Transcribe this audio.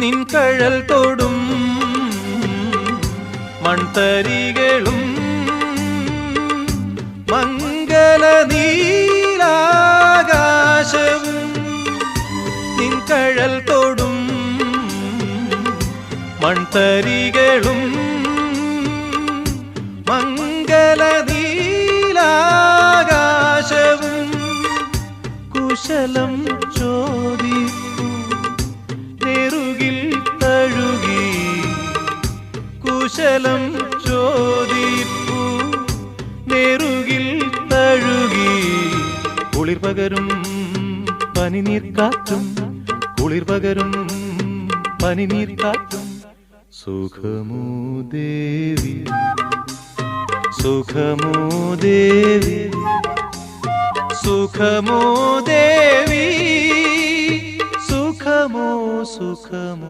നിൻ കഴൽ തൊടും മൺതരികളും മംഗല നീലാകാശവും നിൻ കഴൽ തൊടും മൺതരികളും മംഗല നീലാകാശവും കുശലം ചോദിപ്പു കുശലം ചോദിപ്പു. നെറുകിൽ തഴുകി കുളിർ പകരും പനിനീർ കാറ്റും കുളിർ പകരും പനിനീർ കാറ്റും. സുഖമോ ദേവി സുഖമോ ദേവി സുഖമോ ദേവി സുഖമോ സുഖമോ.